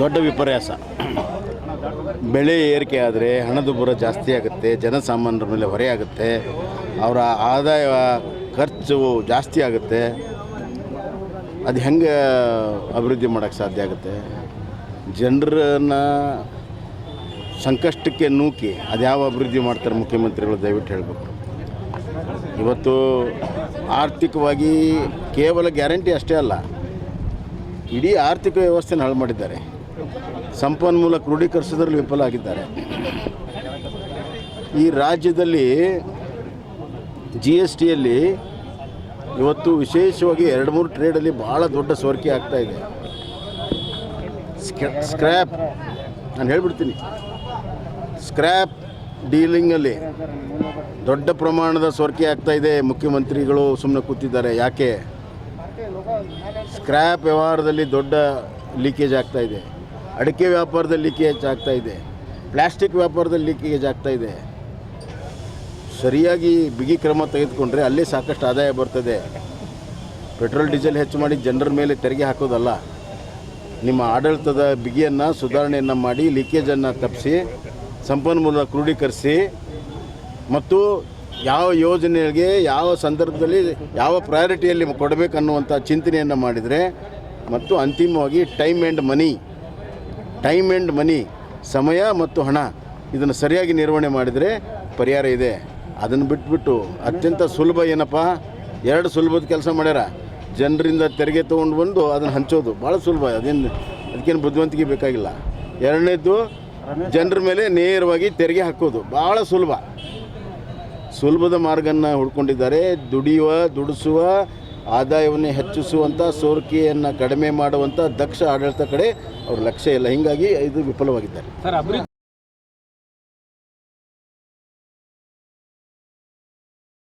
ದೊಡ್ಡ ವಿಪರ್ಯಾಸ. ಬೆಳೆ ಏರಿಕೆ ಆದರೆ ಹಣದುಬ್ಬರ ಜಾಸ್ತಿ ಆಗುತ್ತೆ, ಜನಸಾಮಾನ್ಯರ ಮೇಲೆ ಹೊರೆ ಆಗುತ್ತೆ, ಅವರ ಆದಾಯ ಖರ್ಚು ಜಾಸ್ತಿ ಆಗುತ್ತೆ. ಅದು ಹೆಂಗೆ ಅಭಿವೃದ್ಧಿ ಮಾಡೋಕ್ಕೆ ಸಾಧ್ಯ ಆಗುತ್ತೆ? ಜನರನ್ನು ಸಂಕಷ್ಟಕ್ಕೆ ನೂಕಿ ಅದು ಯಾವ ಅಭಿವೃದ್ಧಿ ಮಾಡ್ತಾರೆ ಮುಖ್ಯಮಂತ್ರಿಗಳು ದಯವಿಟ್ಟು ಹೇಳಬೇಕು. ಇವತ್ತು ಆರ್ಥಿಕವಾಗಿ ಕೇವಲ ಗ್ಯಾರಂಟಿ ಅಷ್ಟೇ ಅಲ್ಲ, ಇಡೀ ಆರ್ಥಿಕ ವ್ಯವಸ್ಥೆನ ಹಾಳು ಮಾಡಿದ್ದಾರೆ ಸಂಪನ್ಮೂಲ ಕ್ರೋಢೀಕರಿಸೋದ್ರಲ್ಲಿ ವಿಫಲ ಆಗಿದ್ದಾರೆ ಈ ರಾಜ್ಯದಲ್ಲಿ ಜಿ ಎಸ್ ಟಿಯಲ್ಲಿ ಇವತ್ತು ವಿಶೇಷವಾಗಿ ಎರಡು ಮೂರು ಟ್ರೇಡಲ್ಲಿ ಭಾಳ ದೊಡ್ಡ ಸೋರಿಕೆ ಆಗ್ತಾ ಇದೆ. ಸ್ಕ್ರ್ಯಾಪ್ ನಾನು ಹೇಳ್ಬಿಡ್ತೀನಿ. ಸ್ಕ್ರ್ಯಾಪ್ ಡೀಲಿಂಗಲ್ಲಿ ದೊಡ್ಡ ಪ್ರಮಾಣದ ಸೋರಿಕೆ ಆಗ್ತಾ ಇದೆ. ಮುಖ್ಯಮಂತ್ರಿಗಳು ಸುಮ್ಮನೆ ಕೂತಿದ್ದಾರೆ. ಯಾಕೆ? ಸ್ಕ್ರ್ಯಾಪ್ ವ್ಯವಹಾರದಲ್ಲಿ ದೊಡ್ಡ ಲೀಕೇಜ್ ಆಗ್ತಾ ಇದೆ. ಅಡಿಕೆ ವ್ಯಾಪಾರದಲ್ಲಿ ಲೀಕೇಜ್ ಆಗ್ತಾ ಇದೆ. ಪ್ಲಾಸ್ಟಿಕ್ ವ್ಯಾಪಾರದಲ್ಲಿ ಲೀಕೇಜ್ ಆಗ್ತಾ ಇದೆ. ಸರಿಯಾಗಿ ಬಿಗಿ ಕ್ರಮ ತೆಗೆದುಕೊಂಡ್ರೆ ಅಲ್ಲೇ ಸಾಕಷ್ಟು ಆದಾಯ ಬರ್ತದೆ. ಪೆಟ್ರೋಲ್, ಡೀಸೆಲ್ ಹೆಚ್ಚು ಮಾಡಿ ಜನರ ಮೇಲೆ ತೆರಿಗೆ ಹಾಕೋದಲ್ಲ. ನಿಮ್ಮ ಆಡಳಿತದ ಬಿಗಿಯನ್ನು, ಸುಧಾರಣೆಯನ್ನು ಮಾಡಿ, ಲೀಕೇಜನ್ನು ತಪ್ಪಿಸಿ, ಸಂಪನ್ಮೂಲ ಕ್ರೋಢೀಕರಿಸಿ ಮತ್ತು ಯಾವ ಯೋಜನೆಗೆ ಯಾವ ಸಂದರ್ಭದಲ್ಲಿ ಯಾವ ಪ್ರಯಾರಿಟಿಯಲ್ಲಿ ಕೊಡಬೇಕನ್ನುವಂಥ ಚಿಂತನೆಯನ್ನು ಮಾಡಿದರೆ ಮತ್ತು ಅಂತಿಮವಾಗಿ time and money time and money, ಸಮಯ ಮತ್ತು ಹಣ ಇದನ್ನು ಸರಿಯಾಗಿ ನಿರ್ವಹಣೆ ಮಾಡಿದರೆ ಪರಿಹಾರ ಇದೆ. ಅದನ್ನು ಬಿಟ್ಬಿಟ್ಟು ಅತ್ಯಂತ ಸುಲಭ ಏನಪ್ಪ? ಎರಡು ಸುಲಭದ ಕೆಲಸ ಮಾಡ್ಯಾರ. ಜನರಿಂದ ತೆರಿಗೆ ತೊಗೊಂಡು ಬಂದು ಅದನ್ನು ಹಂಚೋದು. ಭಾಳ ಸುಲಭ. ಅದೇನು ಅದಕ್ಕೇನು ಬುದ್ಧಿವಂತಿಕೆ ಬೇಕಾಗಿಲ್ಲ. ಎರಡನೇದು ಜನರ ಮೇಲೆ ನೇರವಾಗಿ ತೆರಿಗೆ ಹಾಕೋದು. ಭಾಳ ಸುಲಭ. ಸುಲಭದ ಮಾರ್ಗನ ಹುಡ್ಕೊಂಡಿದ್ದಾರೆ. ದುಡಿಯುವ, ದುಡಿಸುವ ಆದಾಯವನ್ನು ಹೆಚ್ಚಿಸುವಂಥ ಸೋರಿಕೆಯನ್ನು ಕಡಿಮೆ ಮಾಡುವಂಥ ದಕ್ಷ ಆಡಳಿತ ಕಡೆ ಅವ್ರ ಲಕ್ಷ್ಯ ಇಲ್ಲ ಹೀಗಾಗಿ ಇದು ವಿಫಲವಾಗಿದ್ದಾರೆ.